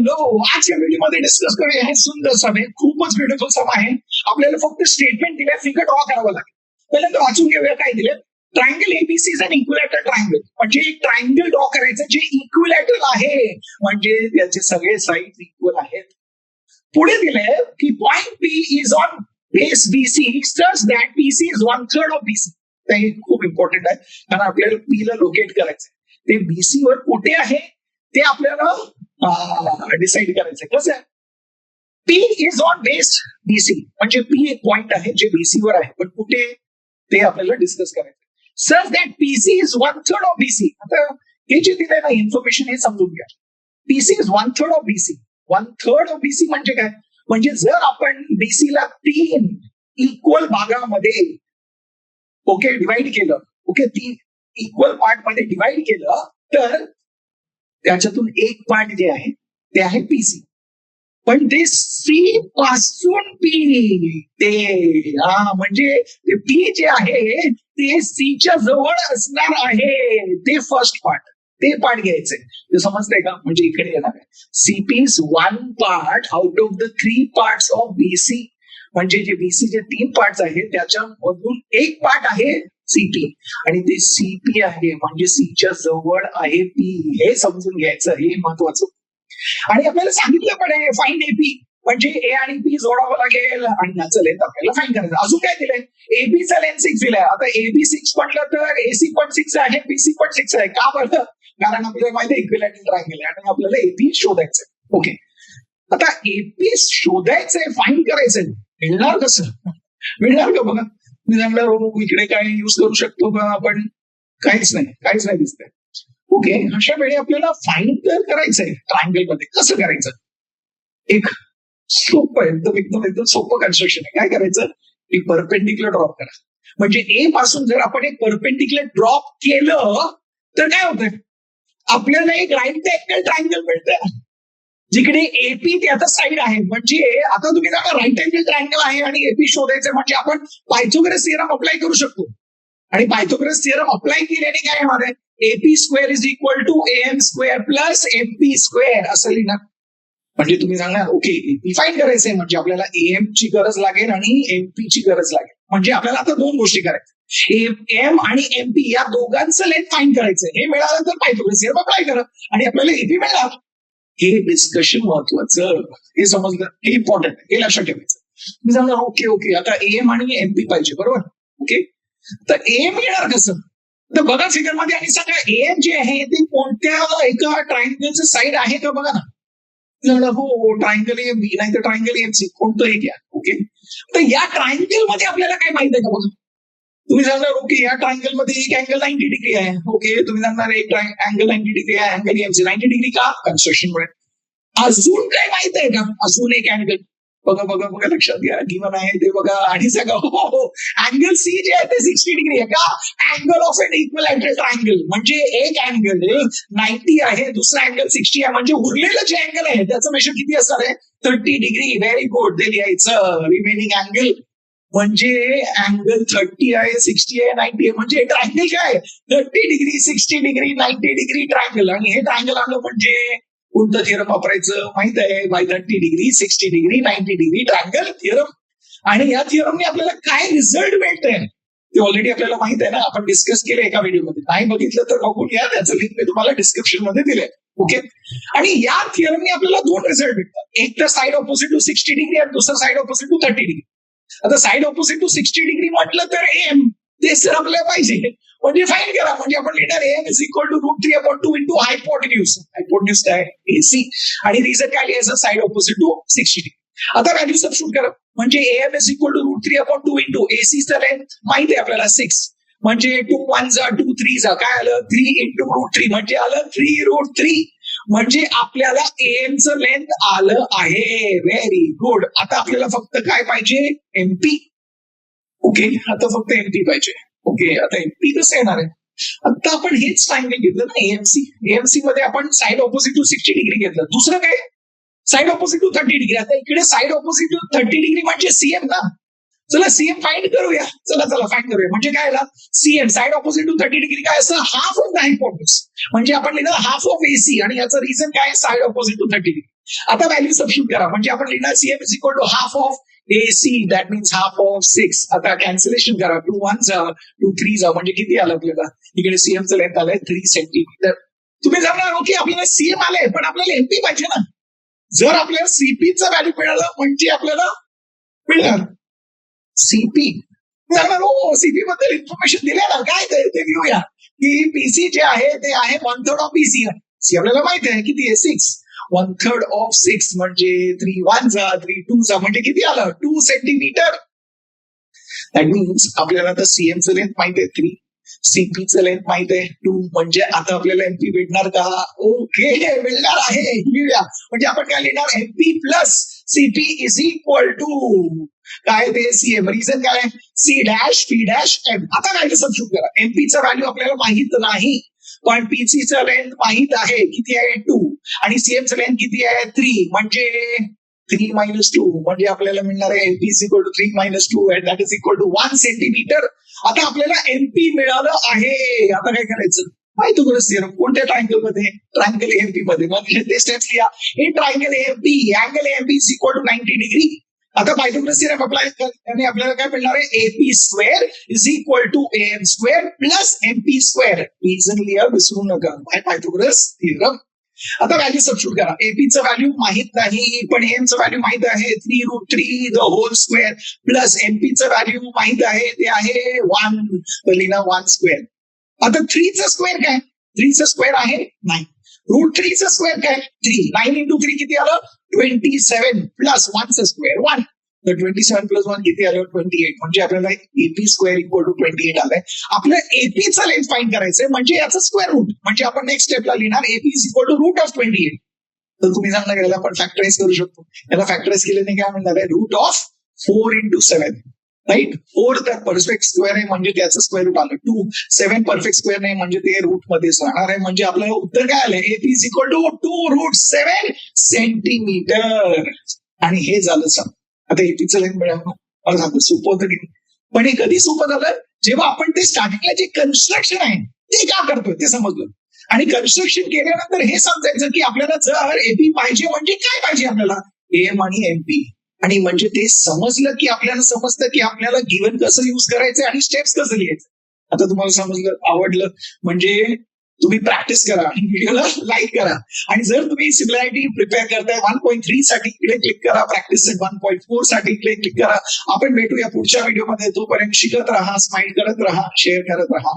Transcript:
Hello आजच्या व्हिडिओमध्ये discuss करूया हे सुंदर सम आहे खूपच ब्युटिफुल सम आहे. आपल्याला फक्त स्टेटमेंट दिले फिगर ड्रॉ करावं लागेल. पहिल्यांदा वाचून घेऊया काय दिले triangle ABC is an equilateral triangle म्हणजे एक ट्रायंगल ड्रॉ करायचं जे इक्विलॅटरल आहे. म्हणजे त्याचे सगळे साईड इक्वल आहेत. पुढे दिले की point P is on base BC such that PC is one third of BC हे खूप इम्पॉर्टंट आहे. कारण आपल्याला पी ला लोकेट करायचं ते बीसी वर कुठे आहे? ते आपल्याला डिसाईड करायचंय. कसं आहे? P is on base BC म्हणजे पी एक पॉइंट आहे जे बीसी वर आहे. पण कुठे ते आपल्याला डिस्कस करायचं sir that PC is one third of BC आता हे जे दिलंय ना इन्फॉर्मेशन हे समजून घ्या. PC is one third of BC one third of BC म्हणजे काय? म्हणजे जर आपण बीसी ला तीन इक्वल भागामध्ये ओके डिवाइड केलं ओके तीन इक्वल पार्टमध्ये डिवाइड केलं तर त्याच्यातून एक पार्ट जे आहे ते आहे पीसी पण ते सी पासून पी ते हा म्हणजे ते पी जे आहे ते सीच्या जवळ असणार आहे. ते फर्स्ट पार्ट ते पार्ट घ्यायचंय. ते समजतंय का? म्हणजे इकडे येणार आहे. CP is one part out of the three part of BC म्हणजे जे बीसी जे तीन पार्ट आहेत त्याच्यामधून एक पार्ट आहे सीपी आणि ते सीपी आहे म्हणजे सीच्या जवळ आहे पी हे समजून घ्यायचं हे महत्वाचं. आणि आपल्याला सांगितलं पण आहे फाईन ए पी म्हणजे ए आणि पी जोडावं लागेल. आणि याचं लेंथ आपल्याला फाईन करायचं. अजून काय दिलंय? एबीचा लेंथ सिक्स दिलाय. आता एबी सिक्स म्हटलं तर एसी पण सिक्स आहे पीसी पण सिक्स आहे. का बरं? कारण आपल्याला माहिती आहे ट्रायंगल आणि आपल्याला एपी शोधायचंय. ओके आता एपी शोधायचंय फाईन करायचंय. मिळणार कसं? मिळणार का बघा? मी सांगणार हो इकडे काय युज करू शकतो का आपण? काहीच नाही काहीच नाही दिसतंय. ओके अशा वेळी आपल्याला फाईन तर करायचंय ट्रायंगलमध्ये. कसं करायचं? एक सोपं एकदम एकदम एकदम सोपं कन्स्ट्रक्शन आहे. काय करायचं? एक परपेंडिक्युलर ड्रॉप करा. म्हणजे ए पासून जर आपण एक परपेंडिक्युलर ड्रॉप केलं तर काय होतंय? आपल्याला एक राईट अँगल ट्रायंगल मिळतंय. जिकडे एपी त्याचा साईड आहे. म्हणजे आता तुम्ही जागा राईट अँगल ट्रायंगल आहे आणि एपी शोधायचं म्हणजे आपण पायथोग्रस सिरम अप्लाय करू शकतो. आणि पायथोग्रस सिरम अप्लाय केल्याने काय होणार आहे? AP square is equal to M square plus MP square असं लिहिणार. म्हणजे तुम्ही सांगणार ओके एपी फाईन करायचंय म्हणजे आपल्याला एम ची गरज लागेल आणि एमपी ची गरज लागेल. म्हणजे आपल्याला आता दोन गोष्टी करायच्या. एम आणि एमपी या दोघांचं लेंथ फाईन करायचं हे मिळालं तर पायथोग्रस सिरम अप्लाय करा. आणि आपल्याला एपी मिळणार. हे डिस्कशन महत्वाचं हे समजलं हे इम्पॉर्टंट हे लक्षात ठेवायचं. मी सांगणार ओके ओके आता एम आणि एमपी पाहिजे बरोबर? ओके तर एम येणार कसं? तर बघा फिगरमध्ये आणि सांगा एम जे आहे ते कोणत्या एका ट्रायंगलचं साईड आहे का बघा ना? हो ट्रायंगल एम बी नाही तर ट्रायंगल एम सी कोणतं एक या? ओके तर या ट्रायंगलमध्ये आपल्याला काय माहीत आहे का बघा? तुम्ही सांगणार ओके या ट्रायंगलमध्ये एक अँगल नाईन्टी डिग्री आहे. ओके तुम्ही सांगणार एक अँगल नाईन्टी डिग्री आहे अँगल एमसी नाईन्टी डिग्री का? कन्स्ट्रक्शन मुळे. अजून काय माहीत आहे का? अजून एक अँगल बघा बघा बघा लक्षात घ्या. गिवन आहे ते बघा. आणि सगळं हो हो, हो. अँगल सी जे आहे ते सिक्स्टी डिग्री आहे का? Angle of an equal triangle म्हणजे एक अँगल नाईन्टी आहे दुसरा अँगल सिक्स्टी आहे. म्हणजे उरलेलं जे अँगल आहे त्याचं मेशर किती असणार आहे? थर्टी डिग्री व्हेरी गुड ते लिहायचं. रिमेनिंग अँगल म्हणजे अँगल थर्टी आहे सिक्स्टी आहे नाईन्टी आहे. म्हणजे ट्रायंगल काय? Thirty degree sixty degree ninety degree triangle आणि हे ट्रायंगल आलं म्हणजे कोणतं थिअरम वापरायचं? माहीत आहे? By thirty degree sixty degree ninety degree triangle theorem आणि या थिअरमने आपल्याला काय रिझल्ट मिळतंय? ते ऑलरेडी आपल्याला माहीत आहे ना? आपण डिस्कस केलं एका व्हिडिओमध्ये नाही बघितलं तर बघून घ्या. त्याचं लिंक मी तुम्हाला डिस्क्रिप्शनमध्ये दिलंय. ओके आणि या थिअरमने आपल्याला दोन रिझल्ट मिळतात. एक तर side opposite to sixty degree आणि दुसरं side opposite to thirty degree आता side opposite to sixty degree म्हटलं तर एम ते सर आपल्याला पाहिजे. म्हणजे फाईन करा. म्हणजे आपण लिहिणार M is equal to root three upon two into hypotenuse hypotenuse काय? एसी आणि रिझन काय लिहायचं? Side opposite to sixty degree आता व्हॅल्यू सबशूट करा. म्हणजे M is equal to root three upon two into AC तर माहिती आहे आपल्याला? सिक्स म्हणजे टू वन जा टू थ्री जा. काय आलं? थ्री इंटू रूट थ्री म्हणजे आलं थ्री रूट थ्री म्हणजे आपल्याला एमचं लेंथ आलं आहे. व्हेरी गुड आता आपल्याला फक्त काय पाहिजे? एमपी ओके आता फक्त एमपी पाहिजे. ओके आता एमपी कसं येणार आहे? आता आपण हेच ट्रायंगल घेतलं ना एएमसी एएमसी मध्ये आपण side opposite to sixty degree घेतलं. दुसरं काय? Side opposite to thirty degree आता इकडे side opposite to thirty degree म्हणजे सीएम ना? चला सीएम फाईंड करूया. चला चला फाईंड करूया. म्हणजे काय CM side opposite to thirty degree काय असं? हाफ ऑफ द हायपोटन्यूज म्हणजे आपण लिहिलं हाफ ऑफ एसी आणि याचं रिझन काय? Side opposite to thirty degree आता व्हॅल्यू सबस्टिट्यूट करा. म्हणजे आपण लिहिणार CM is equal to half of AC that means half of six आता कॅन्सलेशन करा. टू वन जा टू थ्री जा. म्हणजे किती आलं आपल्याला? इकडे सीएमचं लेंथ आलंय थ्री सेंटीमीटर तुम्ही जाणार ओके आपल्याला सीएम आलंय पण आपल्याला एमपी पाहिजे ना. जर आपल्याला सीपीचं व्हॅल्यू मिळालं म्हणजे आपल्याला मिळणार. सीपी हो सीपी बद्दल इन्फॉर्मेशन दिले ना काय ते ते घेऊया. की पीसी जे आहे ते आहे one third of PC C आपल्याला माहीत आहे किती आहे? Six one third of six म्हणजे थ्री वन चा थ्री टू चा म्हणजे किती आलं? टू सेंटीमीटर दॅट मीन्स आपल्याला आता सीएमचं लेंथ माहीत आहे. थ्री सीपीचं लेंथ माहीत आहे. टू म्हणजे आता आपल्याला एमपी भेटणार का? ओके मिळणार आहे. लिहूया. म्हणजे आपण काय लिहिणार? MP plus CP is equal to काय ते सीएम रिझन काय C dash P dash M आता काय सबस्टिट्यूट करा. एमपीचं व्हॅल्यू आपल्याला माहीत नाही. पण पीसीचं लेंथ माहीत आहे. किती आहे? टू आणि सीएमचं लेंथ किती आहे? थ्री म्हणजे थ्री मायनस टू म्हणजे आपल्याला मिळणार आहे MP is equal to three minus two and that is equal to one centimetre आता आपल्याला एमपी मिळालं आहे. आता काय करायचं? माहिती तुला सिरम कोणत्या ट्रायंगलमध्ये? ट्रायंगल एमपी मध्ये. मग ते स्टेप्स लिहा. हे triangle MP angle MP is equal to ninety degree आता पायथागोरस थिअरम अप्लाय करणे आपल्याला काय मिळणार आहे? AP square is equal to M square plus MP square reason लिहा विसरू नका. बाय पायथोग्रस थिअरम आता व्हॅल्यू सबशूट करा. एपीचं व्हॅल्यू माहीत नाही पण एमचं व्हॅल्यू माहीत आहे. Three root three the whole square plus एमपीचं value माहीत आहे. ते आहे वन लिहिना वन स्क्वेअर आता थ्रीचं स्क्वेअर काय? थ्रीचं स्क्वेअर आहे? नाही. रूट थ्रीचं स्क्वेअर काय थ्री नाईन इंटू थ्री किती आलं? ट्वेंटी सेव्हन प्लस वनचं स्क्वेअर वन तर ट्वेंटी सेव्हन प्लस वन किती आलं? ट्वेंटी एट म्हणजे आपल्याला AP square equal to twenty eight आलंय. आपलं एपीचं लेंथ फाईंड करायचंय म्हणजे याचं स्क्वेअर रूट म्हणजे आपण नेक्स्ट स्टेपला लिहिणार AP is equal to root of twenty eight तर तुम्ही सांगणार याला आपण फॅक्टराईज करू शकतो. याला फॅक्टराईज केल्याने काय म्हणणार आहे? Root of four into seven right four तर परफेक्ट स्क्वेअर आहे म्हणजे त्याचं स्क्वेअर रूट आलं. टू सेव्हन परफेक्ट स्क्वेअर नाही म्हणजे ते रूट मध्येच राहणार आहे. म्हणजे आपलं उत्तर काय आलंय? AP is equal to two root seven centimetre आणि हे झालं सांग आता एपीचं लेंथ मिळालं? मला सांगतो सोपं होतं की पण हे कधी सोपं झालं? जेव्हा आपण ते स्टार्टिंगला जे कन्स्ट्रक्शन आहे ते का करतोय? ते समजलं. आणि कन्स्ट्रक्शन केल्यानंतर हे समजायचं की आपल्याला जर एपी पाहिजे म्हणजे काय पाहिजे आपल्याला? एम आणि एमपी आणि म्हणजे ते समजलं की आपल्याला समजतं की आपल्याला गिवन कसं युज करायचं आणि स्टेप्स कसं लिहायचं. आता तुम्हाला समजलं आवडलं. म्हणजे तुम्ही प्रॅक्टिस करा आणि व्हिडिओला लाईक करा. आणि जर तुम्ही सिमिलॅरिटी प्रिपेअर करताय वन पॉईंट थ्री साठी इकडे क्लिक करा प्रॅक्टिस वन पॉईंट फोरसाठी इकडे क्लिक करा. आपण भेटूया पुढच्या व्हिडिओमध्ये तोपर्यंत शिकत राहा स्माइल करत राहा शेअर करत राहा.